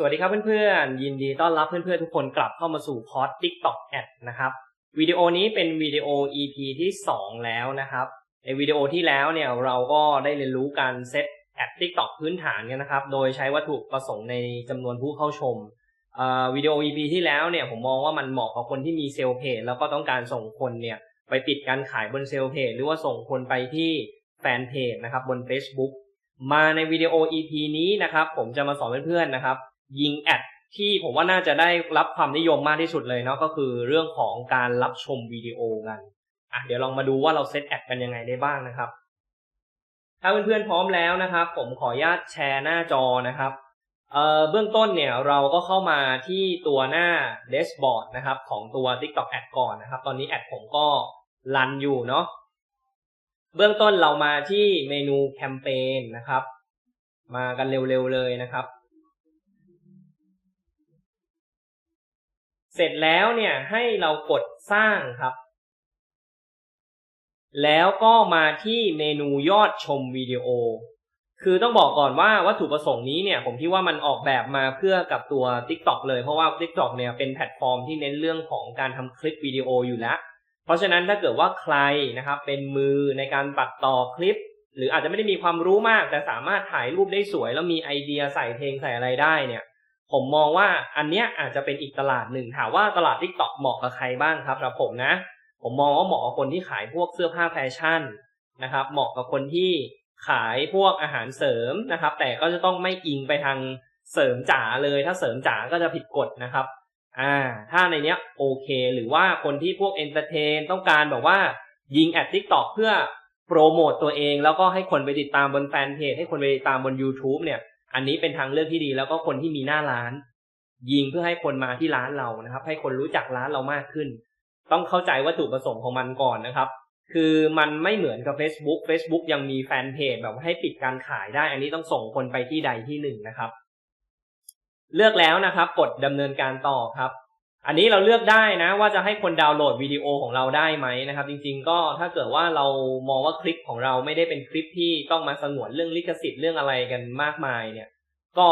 สวัสดีครับเพื่อนๆ ยินดีต้อนรับเพื่อนๆ ทุกคนกลับเข้ามาสู่คอร์ส TikTok Ad นะครับวิดีโอนี้เป็นวิดีโอ EP ที่ 2 แล้วนะครับ ในวิดีโอที่แล้วเนี่ยเราก็ได้เรียนรู้การเซตแอด TikTok พื้นฐานกันนะครับ โดยใช้วัตถุประสงค์ในจำนวนผู้เข้าชมวิดีโอ EP ที่แล้วเนี่ยผมมองว่ามันเหมาะกับคนที่มีเซลล์เพจแล้วก็ต้องการส่งคนเนี่ยไปปิดการขายบนเซลล์เพจหรือว่าส่งคนไปที่แฟนเพจนะครับบน Facebook มาในวิดีโอ EP นี้นะครับผมจะมาสอนเพื่อนๆนะครับ ยิงแอดที่ผมว่าน่าจะได้รับความนิยมมากที่สุดเลยเนาะก็คือเรื่องของการรับชมวิดีโอกันอะเดี๋ยวลองมาดูว่าเราเซตแอดกันยังไงได้บ้างนะครับ ถ้าเพื่อนๆพร้อมแล้วนะครับ ผมขออนุญาตแชร์หน้าจอนะครับเอ่อเบื้องต้นเนี่ยเราก็เข้ามาที่ตัวหน้าเดสบอร์ดนะครับของตัว TikTok Ad ก่อนนะครับ ตอนนี้แอดผมก็รันอยู่เนาะเบื้องต้นเรามาที่เมนูแคมเปญนะครับ มากันเร็วๆเลยนะครับ เสร็จแล้วเนี่ยให้เรากดสร้างครับ แล้วก็มาที่เมนูยอดชมวิดีโอ คือต้องบอกก่อนว่าวัตถุประสงค์นี้เนี่ยผมคิดว่ามันออกแบบมาเพื่อกับตัว TikTok เลยเพราะว่า TikTok เนี่ยเป็นแพลตฟอร์มที่เน้นเรื่องของการทำคลิปวิดีโออยู่แล้ว เพราะฉะนั้นถ้าเกิดว่าใครนะครับเป็นมือในการตัดต่อคลิป หรืออาจจะไม่ได้มีความรู้มาก แต่สามารถถ่ายรูปได้สวย แล้วมีไอเดียใส่เพลงใส่อะไรได้เนี่ย ผมมองว่าอันเนี้ยอาจจะเป็นอีกตลาดหนึ่งถามว่าตลาด TikTok เหมาะกับใครบ้างครับสำหรับผมนะ ผมมองว่าเหมาะกับคนที่ขายพวกเสื้อผ้าแฟชั่นนะครับ เหมาะกับคนที่ขายพวกอาหารเสริมนะครับ แต่ก็จะต้องไม่อิงไปทางเสริมจ๋าเลยถ้าเสริมจ๋าก็จะผิดกฎนะครับอ่าถ้าในเนี้ยโอเค หรือว่าคนที่พวกเอนเตอร์เทนต้องการแบบว่ายิงแอด TikTok เพื่อโปรโมตตัวเอง แล้วก็ให้คนไปติดตามบนแฟนเพจให้คนไปติดตามบน YouTube เนี่ย อันนี้เป็นทางเลือกที่ดีแล้วก็คนที่มีหน้าร้าน ยิงเพื่อให้คนมาที่ร้านเรานะครับ ให้คนรู้จักร้านเรามากขึ้น ต้องเข้าใจวัตถุประสงค์ของมันก่อนนะครับ คือมันไม่เหมือนกับ Facebook Facebook ยังมีแฟนเพจแบบให้ปิดการขายได้ อันนี้ต้องส่งคนไปที่ใดที่หนึ่งนะครับ เลือกแล้วนะครับ กดดำเนินการต่อครับ อันนี้เราเลือกได้นะ ว่าจะให้คนดาวน์โหลดวิดีโอของเราได้ไหมนะครับ จริง ๆ ก็ถ้าเกิดว่าเรามองว่าคลิปของเราไม่ได้เป็นคลิปที่ต้องมาสงวนเรื่องลิขสิทธิ์เรื่องอะไรกันมากมายเนี่ย ก็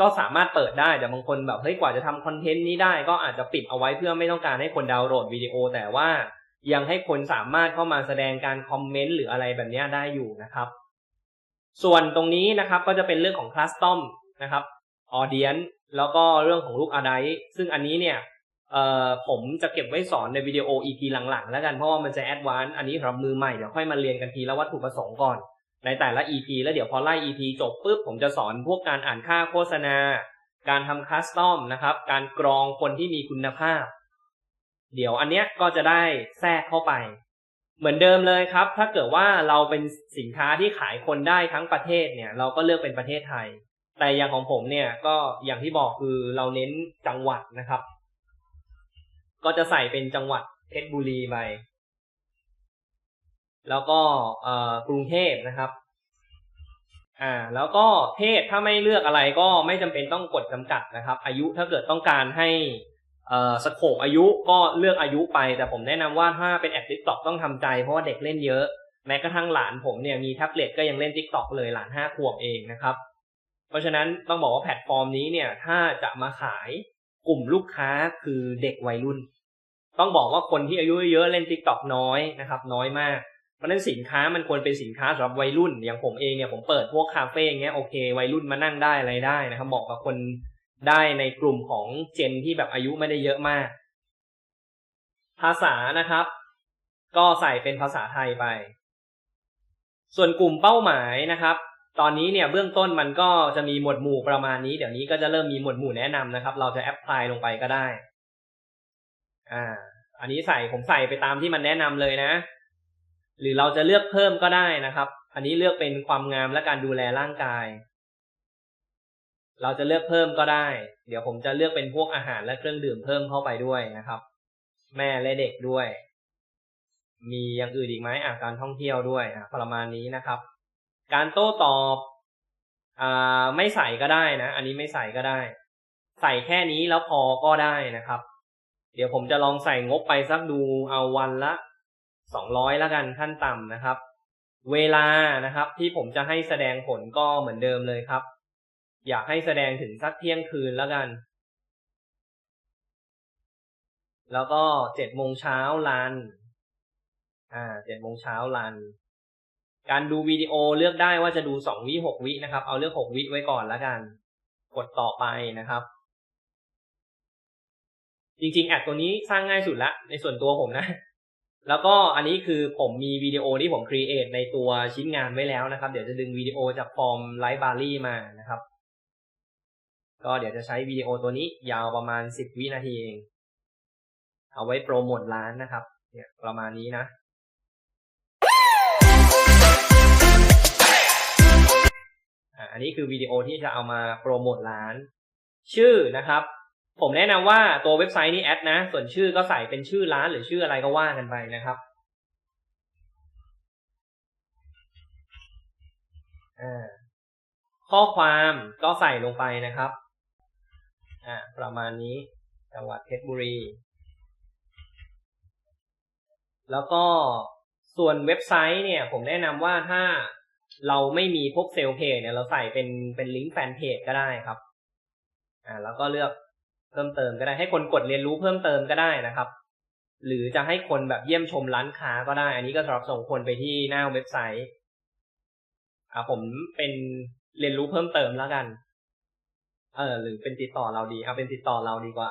ก็สามารถเปิดได้แต่บางคนแบบเฮ้ยกว่าจะทำคอนเทนต์นี้ได้ก็อาจจะปิดเอาไว้เพื่อไม่ต้องการให้คนดาวน์โหลดวิดีโอ แต่ว่ายังให้คนสามารถเข้ามาแสดงการคอมเมนต์หรืออะไรแบบนี้ได้อยู่นะครับ ส่วนตรงนี้นะครับก็จะเป็นเรื่องของคัสตอมนะครับ ออเดียนแล้วก็เรื่องของลูกอะไดซึ่งอันนี้เนี่ยเอ่อผมจะเก็บไว้สอนในวิดีโอ EP หลังๆ แล้วกันเพราะว่ามันจะแอดวานซ์อันนี้สำหรับมือใหม่เดี๋ยวค่อยมาเรียนกันทีละวัตถุประสงค์ก่อน ในแต่ละ EP แล้วเดี๋ยวพอไล่ EP จบปุ๊บผมจะสอนพวกการอ่านค่าโฆษณา การทำคัสตอมนะครับ การกรองคนที่มีคุณภาพ เดี๋ยวอันเนี้ยก็จะได้แทรกเข้าไป เหมือนเดิมเลยครับ ถ้าเกิดว่าเราเป็นสินค้าที่ขายคนได้ทั้งประเทศเนี่ย เราก็เลือกเป็นประเทศไทย แต่อย่างของผมเนี่ยก็อย่างที่บอกคือเราเน้นจังหวัดนะครับ ก็จะใส่เป็นจังหวัดเพชรบุรีไปแล้วก็กรุงเทพนะครับ อ่า แล้วก็เพศถ้าไม่เลือกอะไรก็ไม่จำเป็นต้องกดจำกัดนะครับ อายุถ้าเกิดต้องการให้เอ่อสโคปอายุก็เลือกอายุไป แต่ผมแนะนำว่าถ้าเป็นแอดทิกตอกต้องทำใจเพราะว่าเด็กเล่นเยอะ แม้กระทั่งหลานผมเนี่ยมีแท็บเล็ตก็ยังเล่นทิกตอกเลยหลานห้าขวบเองนะครับ เพราะฉะนั้นต้องบอกว่าแพลตฟอร์มนี้เนี่ย ถ้าจะมาขายกลุ่มลูกค้าคือเด็กวัยรุ่น ต้องบอกว่าคนที่อายุเยอะเล่นทิกตอกน้อยนะครับ น้อยมาก เพราะฉะนั้นสินค้ามันควรเป็นสินค้าสำหรับวัยรุ่น อย่างผมเองเนี่ยผมเปิดพวกคาเฟ่เงี้ยโอเค วัยรุ่นมานั่งได้อะไรได้นะครับเหมาะกับคนได้ในกลุ่มของเจนที่แบบอายุไม่ได้เยอะมาก ภาษานะครับ ก็ใส่เป็นภาษาไทยไป ส่วนกลุ่มเป้าหมายนะครับ ตอนนี้เนี่ยเบื้องต้นมันก็จะมีหมวดหมู่ประมาณนี้ เดี๋ยวนี้ก็จะเริ่มมีหมวดหมู่แนะนำนะครับ เราจะแอพพลายลงไปก็ได้ อ่า อันนี้ใส่ผมใส่ไปตามที่มันแนะนำเลยนะ หรือเราจะเลือกเพิ่มก็ได้นะครับ อันนี้เลือกเป็นความงามและการดูแลร่างกาย เราจะเลือกเพิ่มก็ได้ เดี๋ยวผมจะเลือกเป็นพวกอาหารและเครื่องดื่มเพิ่มเข้าไปด้วยนะครับ แม่และเด็กด้วย มีอย่างอื่นอีกไหมอะการท่องเที่ยวด้วยอะประมาณนี้นะครับ การโต้ตอบอ่าไม่ใส่ก็ได้นะ อันนี้ไม่ใส่ก็ได้ ใส่แค่นี้แล้วพอก็ได้นะครับ เดี๋ยวผมจะลองใส่งบไปสักดูเอาวันละสองร้อยละกันขั้นต่ำนะครับ เวลานะครับ ที่ผมจะให้แสดงผลก็เหมือนเดิมเลยครับ อยากให้แสดงถึงสักเที่ยงคืนแล้วกัน แล้วก็เจ็ดโมงเช้าลันอ่าเจ็ดโมงเช้าลัน การดูวิดีโอเลือกได้ว่าจะดูสองวิหกวินะครับ เอาเลือกหกวิไว้ก่อนแล้วกัน กดต่อไปนะครับ จริงๆแอดตัวนี้สร้างง่ายสุดละในส่วนตัวผมนะ แล้วก็อันนี้คือผมมีวิดีโอที่ผมครีเอทในตัวชิ้นงานไว้แล้วนะครับ เดี๋ยวจะดึงวิดีโอจากฟอร์มไลฟ์บารี่มานะครับ ก็เดี๋ยวจะใช้วิดีโอตัวนี้ยาวประมาณสิบวินาทีเอง เอาไว้โปรโมทร้านนะครับ เนี่ยประมาณนี้นะ อันนี้คือวิดีโอที่จะเอามาโปรโมทร้าน ชื่อนะครับ ผมแนะนำว่าตัวเว็บไซต์นี้แอดนะ ส่วนชื่อก็ใส่เป็นชื่อร้านหรือชื่ออะไรก็ว่ากันไปนะครับข้อความก็ใส่ลงไปนะครับอ่าประมาณนี้จังหวัดเพชรบุรี แล้วก็ส่วนเว็บไซต์เนี่ย ผมแนะนำว่าถ้า เราไม่มีพวกเซลล์เพจเนี่ยเราใส่เป็นเป็นลิงก์แฟนเพจก็ได้ครับ อ่า แล้วก็เลือกเพิ่มเติมก็ได้ให้คนกดเรียนรู้เพิ่มเติมก็ได้นะครับ หรือจะให้คนแบบเยี่ยมชมร้านค้าก็ได้ อันนี้ก็สำหรับส่งคนไปที่หน้าเว็บไซต์ อ่าผมเป็นเรียนรู้เพิ่มเติมแล้วกัน เออ หรือเป็นติดต่อเราดีเอาเป็นติดต่อเราดีกว่า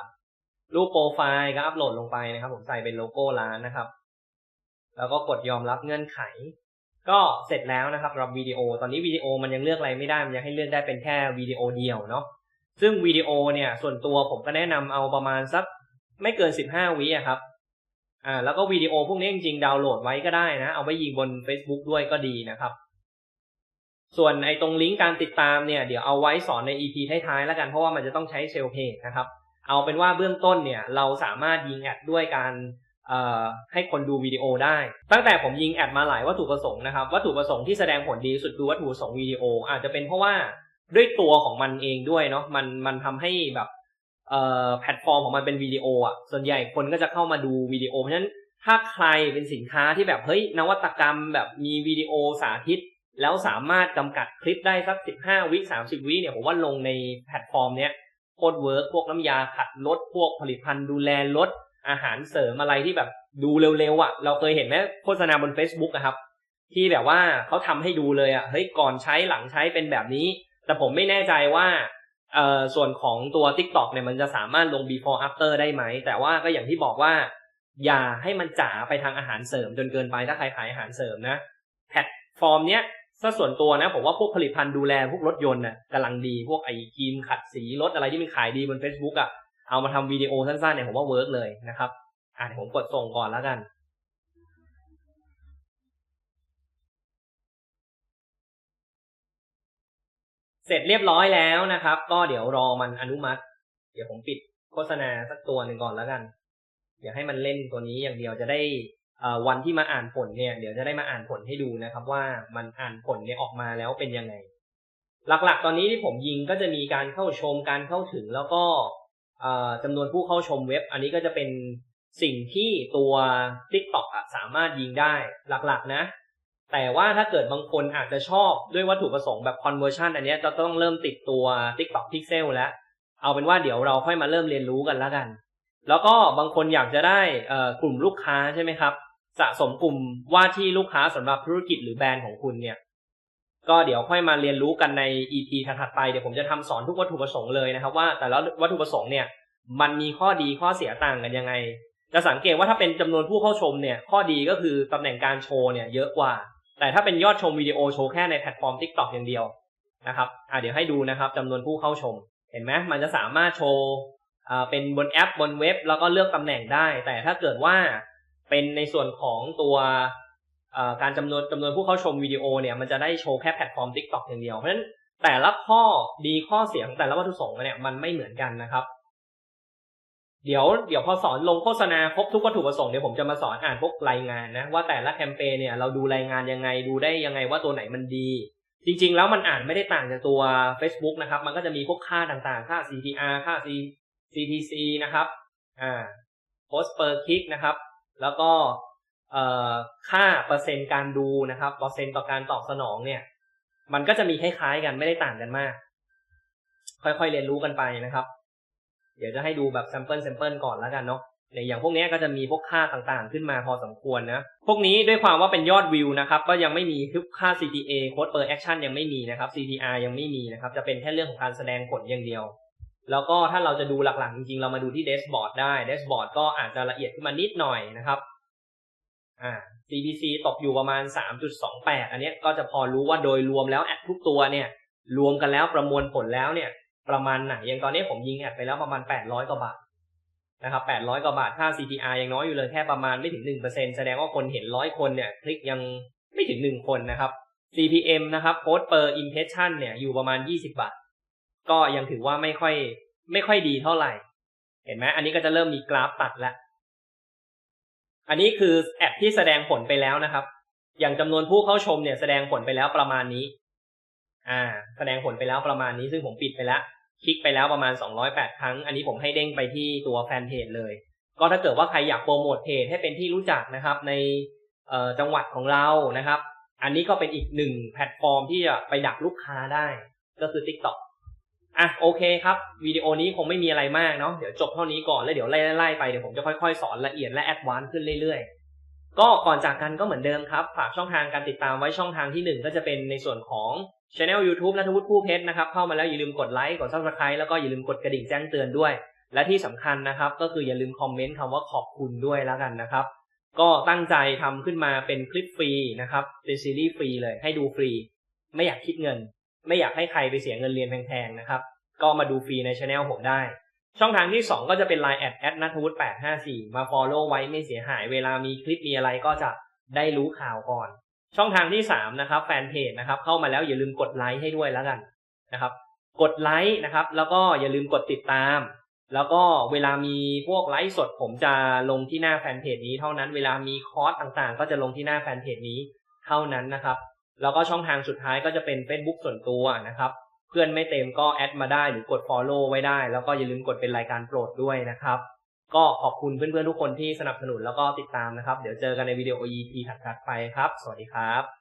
รูปโปรไฟล์ก็อัปโหลดลงไปนะครับ ผมใส่เป็นโลโก้ร้านนะครับ แล้วก็กดยอมรับเงื่อนไข ก็เสร็จแล้วนะครับสำหรับวิดีโอ ตอนนี้วิดีโอมันยังเลือกอะไรไม่ได้ มันยังให้เลือกได้เป็นแค่วิดีโอเดียวเนาะ ซึ่งวิดีโอเนี่ยส่วนตัวผมก็แนะนำเอาประมาณสักไม่เกินสิบห้าวิอะครับ อ่า แล้วก็วิดีโอพวกนี้จริงๆดาวน์โหลดไว้ก็ได้นะ เอาไว้ยิงบน Facebook ด้วยก็ดีนะครับ ส่วนไอ้ตรงลิงก์การติดตามเนี่ยเดี๋ยวเอาไว้สอนใน EP ท้ายๆแล้วกันเพราะว่ามันจะต้องใช้เซลเพจนะครับ เอาเป็นว่าเบื้องต้นเนี่ยเราสามารถยิงแอดด้วยการ ให้คนดูวิดีโอได้ ตั้งแต่ผมยิงแอดมาหลายวัตถุประสงค์นะครับ วัตถุประสงค์ที่แสดงผลดีสุดคือวัตถุประสงค์วิดีโอ อาจจะเป็นเพราะว่าด้วยตัวของมันเองด้วยเนาะมันมันทำให้แบบแพลตฟอร์มของมันเป็นวิดีโออะส่วนใหญ่คนก็จะเข้ามาดูวิดีโอเพราะฉะนั้นถ้าใครเป็นสินค้าที่แบบเฮ้ยนวัตกรรมแบบมีวิดีโอสาธิต แล้วสามารถจำกัดคลิปได้สักสิบห้าวิสามสิบวิเนี่ยผมว่าลงในแพลตฟอร์มเนี้ยโคตรเวิร์กพวกน้ำยาขัดรถพวกผลิตภัณฑ์ดูแลรถ อาหารเสริมอะไรที่แบบดูเร็วๆอะ เราเคยเห็นไหมโฆษณาบน Facebook อะครับ ที่แบบว่าเขาทำให้ดูเลยอะเฮ้ยก่อนใช้หลังใช้เป็นแบบนี้ แต่ผมไม่แน่ใจว่าเอ่อส่วนของตัว TikTok เนี่ยมันจะสามารถลง before after ได้ไหม แต่ว่าก็อย่างที่บอกว่า อย่าให้มันจ๋าไปทางอาหารเสริมจนเกินไปถ้าใครขายอาหารเสริมนะแพลตฟอร์มเนี้ยถ้าส่วนตัวนะ ผมว่าพวกผลิตภัณฑ์ดูแลพวกรถยนต์น่ะกำลังดีพวกไอ้ครีมขัดสีรถอะไรที่มันขายดีบน Facebook อะ เอามาทำวิดีโอสั้นๆเนี่ยผมว่าเวิร์กเลยนะครับอ่าผมกดส่งก่อนแล้วกัน เสร็จเรียบร้อยแล้วนะครับ ก็เดี๋ยวรอมันอนุมัติ เดี๋ยวผมปิดโฆษณาสักตัวหนึ่งก่อนแล้วกันเดี๋ยวให้มันเล่นตัวนี้อย่างเดียวจะได้วันที่มาอ่านผลเนี่ย เดี๋ยวจะได้มาอ่านผลให้ดูนะครับ ว่ามันอ่านผลเนี่ยออกมาแล้วเป็นยังไง หลักๆ ตอนนี้ที่ผมยิงก็จะมีการเข้าชมการเข้าถึงแล้วก็ จำนวนผู้เข้าชมเว็บ อันนี้ก็จะเป็นสิ่งที่ตัว TikTok อะสามารถยิงได้หลักๆนะ แต่ว่าถ้าเกิดบางคนอาจจะชอบด้วยวัตถุประสงค์แบบ conversion อันนี้จะต้องเริ่มติดตัว TikTok Pixel แล้ว เอาเป็นว่าเดี๋ยวเราค่อยมาเริ่มเรียนรู้กันแล้วกัน แล้วก็บางคนอยากจะได้กลุ่มลูกค้าใช่ไหมครับ สะสมกลุ่มว่าที่ลูกค้าสำหรับธุรกิจหรือแบรนด์ของคุณเนี่ย ก็เดี๋ยวค่อยมาเรียนรู้กันใน EP ถัดๆไปเดี๋ยวผมจะทำสอนทุกวัตถุประสงค์เลยนะครับว่าแต่ละวัตถุประสงค์เนี่ยมันมีข้อดีข้อเสียต่างกันยังไง จะสังเกตว่าถ้าเป็นจำนวนผู้เข้าชมเนี่ยข้อดีก็คือตำแหน่งการโชว์เนี่ยเยอะกว่า แต่ถ้าเป็นยอดชมวิดีโอโชว์แค่ในแพลตฟอร์ม TikTok อย่างเดียวนะครับอ่าเดี๋ยวให้ดูนะครับจำนวนผู้เข้าชม เห็นไหมมันจะสามารถโชว์อ่าเป็นบนแอปบนเว็บ แล้วก็เลือกตำแหน่งได้ แต่ถ้าเกิดว่าเป็นในส่วนของตัว การจำนวนจำนวนผู้เข้าชมวิดีโอเนี่ยมันจะได้โชว์แค่แพลตฟอร์ม TikTok อย่างเดียว เพราะฉะนั้นแต่ละข้อดีข้อเสียของแต่ละวัตถุประสงค์เนี่ยมันไม่เหมือนกันนะครับ เดี๋ยวเดี๋ยวพอสอนลงโฆษณาครบทุกวัตถุประสงค์เดี๋ยวผมจะมาสอนอ่านพวกรายงานนะว่าแต่ละแคมเปญเนี่ยเราดูรายงานยังไงดูได้ยังไงว่าตัวไหนมันดี จริง ๆ แล้วมันอ่านไม่ได้ต่างจากตัว Facebook นะครับ มันก็จะมีพวกค่าต่างๆ ค่า CTR ค่า CTC นะครับอ่า post per click นะครับ แล้วก็ ค่าเปอร์เซ็นต์การดูนะครับเปอร์เซ็นต์ต่อการตอบสนองเนี่ย มันก็จะมีคล้ายๆกันไม่ได้ต่างกันมาก ค่อยๆเรียนรู้กันไปนะครับ เดี๋ยวจะให้ดูแบบ sample sample ก่อนแล้วกันเนาะในอย่างพวกนี้ก็จะมีพวกค่าต่างๆ ขึ้นมาพอสมควรนะ พวกนี้ด้วยความว่าเป็นยอดวิวนะครับ ก็ยังไม่มีทุกค่า CTA code per action ยังไม่มีนะครับ CTR ยังไม่มีนะครับ จะเป็นแค่เรื่องของการแสดงผลอย่างเดียว แล้วก็ถ้าเราจะดูหลักๆ จริงๆ เรามาดูที่ dashboard ได้ dashboard ก็อาจจะละเอียดขึ้นมานิดหน่อยนะครับ อ่า CPC ตกอยู่ประมาณ 3.28 อันเนี้ยก็จะพอรู้ว่าโดยรวมแล้วแอดทุกตัวเนี่ย รวมกันแล้วประมวลผลแล้วเนี่ย ประมาณไหนอย่างตอนนี้ผมยิงแอดไปแล้วประมาณ 800 กว่าบาทนะครับ 800 กว่าบาท ค่า CTR ยังน้อยอยู่เลยแค่ประมาณไม่ถึง 1%แสดงว่าคนเห็นร้อยคนเนี่ยคลิกยังไม่ถึง 1 คนนะครับ CPM นะครับ Post per impression เนี่ยอยู่ประมาณ 20 บาท ก็ยังถือว่าไม่ค่อยไม่ค่อยดีเท่าไหร่ เห็นไหมอันนี้ก็จะเริ่มมีกราฟตัดแล้ว อันนี้คือแอดที่แสดงผลไปแล้วนะครับ อย่างจำนวนผู้เข้าชมเนี่ยแสดงผลไปแล้วประมาณนี้ อ่า แสดงผลไปแล้วประมาณนี้ ซึ่งผมปิดไปแล้ว คลิกไปแล้วประมาณ 208 ครั้ง อันนี้ผมให้เด้งไปที่ตัวแฟนเพจเลย ก็ถ้าเกิดว่าใครอยากโปรโมทเพจให้เป็นที่รู้จักนะครับ ในจังหวัดของเรานะครับ อันนี้ก็เป็นอีกหนึ่งแพลตฟอร์มที่จะไปดักลูกค้าได้ ก็คือ TikTok อะโอเคครับวิดีโอนี้คงไม่มีอะไรมากเนาะเดี๋ยวจบเท่านี้ก่อนแล้วเดี๋ยวไล่ๆไปเดี๋ยวผมจะค่อยๆ สอนละเอียดและแอดวานซ์ขึ้นเรื่อยๆ ก็ก่อนจากกันก็เหมือนเดิมครับ ฝากช่องทางการติดตามไว้ช่องทางที่หนึ่งก็จะเป็นในส่วนของ Channel YouTube นัทวุฒิผู้เพชรนะครับเข้ามาแล้วอย่าลืมกดไลค์กด Subscribe แล้วก็อย่าลืมกดกระดิ่งแจ้งเตือนด้วย และที่สำคัญนะครับก็คืออย่าลืมคอมเมนต์คำว่าขอบคุณด้วยแล้วกันนะครับก็ตั้งใจทำขึ้นมาเป็นคลิปฟรีนะครับเป็นซีรีส์ฟรีเลยให้ดูฟรี ไม่อยากคิดเงิน ไม่อยากให้ใครไปเสียเงินเรียนแพงๆนะครับ ก็มาดูฟรีในช anel ผมได้ ช่องทางที่ 2 ก็จะเป็น Line แอดแอดนัทวุฒิ854มา follow ไว้ไม่เสียหาย เวลามีคลิปมีอะไรก็จะได้รู้ข่าวก่อน ช่องทางที่3นะครับแฟนเพจนะครับเข้ามาแล้วอย่าลืมกดไลค์ให้ด้วยแล้วกันนะครับ กดไลค์นะครับ แล้วก็อย่าลืมกดติดตาม แล้วก็เวลามีพวกไลฟ์สดผมจะลงที่หน้าแฟนเพจนี้เท่านั้น เวลามีคอร์สต่างๆ ก็จะลงที่หน้าแฟนเพจนี้เท่านั้นนะครับ แล้วก็ช่องทางสุดท้ายก็จะเป็น Facebook ส่วนตัวนะครับ เพื่อนไม่เต็มก็แอดมาได้หรือกด Follow ไว้ได้ แล้วก็อย่าลืมกดเป็นรายการโปรดด้วยนะครับ ก็ขอบคุณเพื่อนๆทุกคนที่สนับสนุนแล้วก็ติดตามนะครับ เดี๋ยวเจอกันในวิดีโอ EP ถัดๆไปครับ สวัสดีครับ